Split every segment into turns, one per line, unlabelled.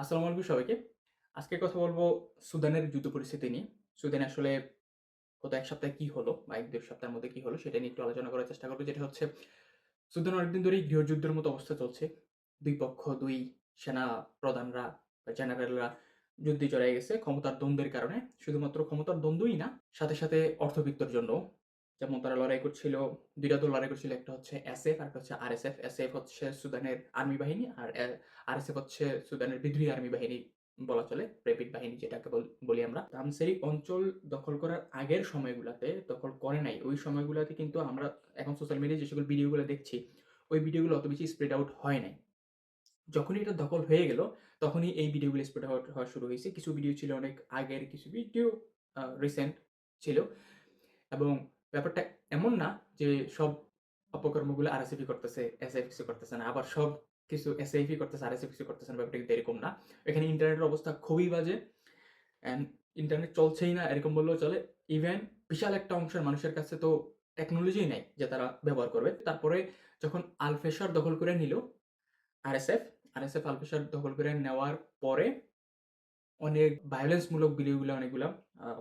আসসালামু আলাইকুম সবাইকে। আজকে কথা বলব সুদানের যুদ্ধ পরিস্থিতি নিয়ে। সুদানে আসলে গত এক সপ্তাহে কি হলো বা ১-১.৫ সপ্তাহের মধ্যে কি হলো সেটা নিয়ে একটু আলোচনা করার চেষ্টা করব। যেটা হচ্ছে সুদান অনেকদিন ধরেই গৃহযুদ্ধের মতো অবস্থা চলছে। দুই পক্ষ দুই সেনা প্রধানরা বা জেনারেলরা যুদ্ধে জড়ায় গেছে ক্ষমতার দ্বন্দ্বের কারণে। শুধুমাত্র ক্ষমতার দ্বন্দ্বই না, সাথে, সাথে অর্থবিত্তর জন্যও। যেমন তারা লড়াই করছিল ২ টা দল লড়াই করছিল। একটা হচ্ছে এসএফ আরেকটা হচ্ছে আরএসএফ। এসএফ হচ্ছে সুদানের আর্মি বাহিনী আর এ আরএসএফ হচ্ছে সুদানের বিদ্রোহী আর্মি বাহিনী বলা চলে। রেপিড বাহিনী যেটাকে বল আমরা। ধামসারি অঞ্চল দখল করার আগের সময়গুলাতে দখল করে নাই। ওই সময়গুলাতে কিন্তু আমরা এখন সোশ্যাল মিডিয়ায় যে সকল ভিডিওগুলো দেখছি, ওই ভিডিওগুলো অত বেশি স্প্রেড আউট হয় নাই। যখনই এটা দখল হয়ে গেল, তখনই এই ভিডিওগুলো স্প্রেড আউট হওয়া শুরু হয়েছে কিছু ভিডিও ছিল অনেক আগের, কিছু ভিডিও রিসেন্ট ছিল। এবং ব্যাপারটা এমন না যে সব অপকর্মগুলো করতেছে, এসএফ কিছু করতেছে না। আবার সব কিছু এস এসএফই করতেছে, আরএসএফ কিছু করতেছে না। ব্যাপারটা এরকম না। এখানে ইন্টারনেটের অবস্থা খুবই বাজে। অ্যান্ড ইন্টারনেট চলছেই না এরকম বললেও চলে। ইভেন বিশাল একটা অংশের মানুষের কাছে তো টেকনোলজিই নাই যে তারা ব্যবহার করবে। তারপরে যখন আল-ফেশার দখল করে নিল আরএসএফ, আরএসএফ আল-ফেশার দখল করে নেওয়ার পরে অনেক ভায়োলেন্স মূলক ভিডিওগুলা অনেকগুলা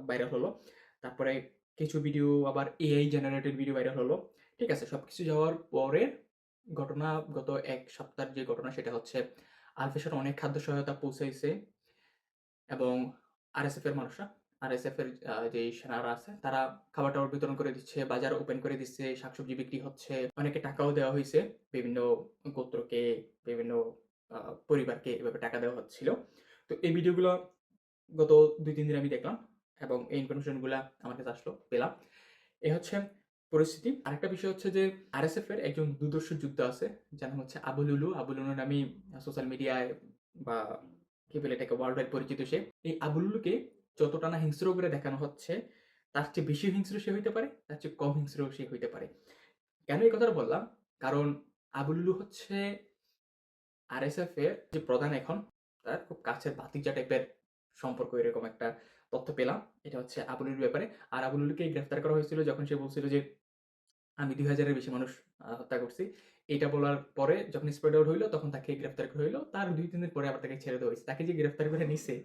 ভাইরাল হলো। তারপরে কিছু ভিডিও আবার এআই জেনারেটেড ভিডিও ভাইরাল হলো। ঠিক আছে? সবকিছু যাওয়ার পরে ঘটনা গত এক সপ্তাহের যে ঘটনা সেটা হচ্ছে আল-ফেশার অনেক খাদ্য সহায়তা পৌঁছাইছে এবং আরএসএফ এর মানুষরা, আরএসএফ এর যে সেনারা আছে তারা খাবার-টাবার বিতরণ করে দিচ্ছে, বাজার ওপেন করে দিচ্ছে, শাকসবজি বিক্রি হচ্ছে। অনেকে টাকাও দেওয়া হয়েছে বিভিন্ন গোত্রকে, বিভিন্ন পরিবারকে এভাবে টাকা দেওয়া হচ্ছিল। তো এই ভিডিওগুলো গত ২-৩ দিন আমি দেখলাম এবং এই ইনফরমেশনগুলা আমার কাছে আসলো, পেলাম। এ হচ্ছে পরিস্থিতি। আরেকটা বিষয় হচ্ছে যে আরএসএফ এর একজন দুর্ধর্ষ যুদ্ধ আছে। যার নাম হচ্ছে আবু লুলু। আবু লুলু নামেই সোশ্যাল মিডিয়ায় বা কি বলে এটাকে ওয়ার্ল্ড ওয়াইড পরিচিত সে। এই আবু লুলুকে যতটা না হিংস্র করে দেখানো হচ্ছে, তার চেয়ে বেশি হিংস্র সে হইতে পারে, তার চেয়ে কম হিংস্র সে হইতে পারে। কেন এই কথাটা বললাম? কারণ আবু লুলু হচ্ছে আরএসএফ এর যে প্রধান এখন, তার খুব কাছের ভাতিজা টাইপের সম্পর্ক এরকম একটা তথ্য পেলাম। এটা হচ্ছে আবু ব্যাপারে। আর আবু গ্রেফতার করা হয়েছিল যখন সে বলছিল যে, "আমি দুই হাজারের বেশি মানুষ হত্যা করছি।" এটা বলার পরে যখন স্প্রেড আউট হইল তখন তাকে গ্রেফতার করা হইল। তার ২-৩ দিন পরে আবার তাকে ছেড়ে দেওয়া হইছে। তাকে যে গ্রেফতার করে নিছে,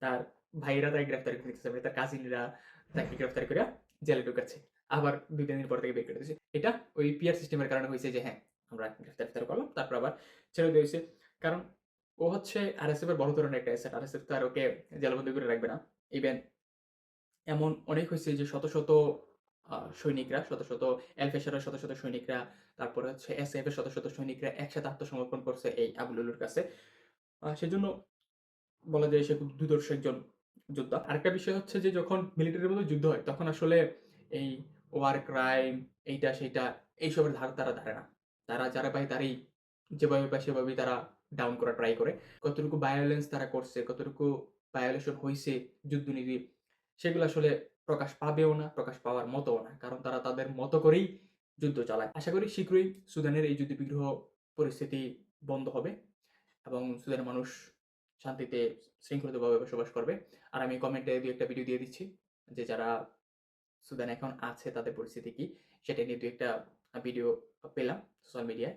তার ভাইয়েরা তাকে গ্রেফতার করে নিতেছে। মানে তার কাজিনরা তাকে গ্রেফতার করে জেলে ঢুকাচ্ছে। আবার ২-৩ দিন পর তাকে বের করে দিছে। এটা ওই পিআর সিস্টেমের কারণে হয়েছে যে হ্যাঁ, আমরা গ্রেফতার-টেফতার করলাম। তারপর আবার ছেড়ে দিয়েছে কারণ ও হচ্ছে আরএসএফ এর বড় ধরনের একটা অ্যাসেট। আরএসএফ তো আর ওকে জেলবন্দি করে রাখবে না। ইভেন এমন অনেক হয়েছে যে শত, শত সৈনিকরা, শত, শত এল-ফেশারের শত, শত সৈনিকরা, তারপরে হচ্ছে এসএফ এর শত, শত সৈনিকরা একসাথে আত্মসমর্পণ করছে এই আবু লুলুর কাছে। সেজন্য বলা যায় সে খুব দুর্ধর্ষ একজন যোদ্ধা। আরেকটা বিষয় হচ্ছে যে যখন মিলিটারির মধ্যে যুদ্ধ হয় তখন আসলে এই ওয়ার ক্রাইম এইটা সেইটা এইসবের ধার তারা ধারে না। তারা যারা পায় তারাই যেভাবে পায় সেভাবেই তারা ডাউন করা ট্রাই করে। কতটুকু ভায়োলেন্স তারা করছে, কতটুকু ভায়োলেশন হইছে যুদ্ধনীতি সেগুলো আসলে প্রকাশ পাবেও না, প্রকাশ পাওয়ার মতও না। কারণ তারা তাদের মতো করেই যুদ্ধ চালায়। আশা করি শীঘ্রই সুদানের এই যুদ্ধ-বিগ্রহ পরিস্থিতি বন্ধ হবে এবং সুদানের মানুষ শান্তিতে শৃঙ্খলিতভাবে বসবাস করবে। আর আমি কমেন্টে ২-১ ভিডিও দিয়ে দিচ্ছি যে যারা সুদানে এখন আছে তাদের পরিস্থিতি কি? সেটা নিয়ে ২-১ টা আ ভিডিও পেলাম সোশ্যাল মিডিয়ায়।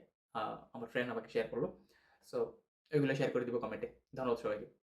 আমার ফ্রেন্ড আমাকে শেয়ার করল সো এগুলো শেয়ার করে দিব কমেন্টে। ধন্যবাদ সবাইকে।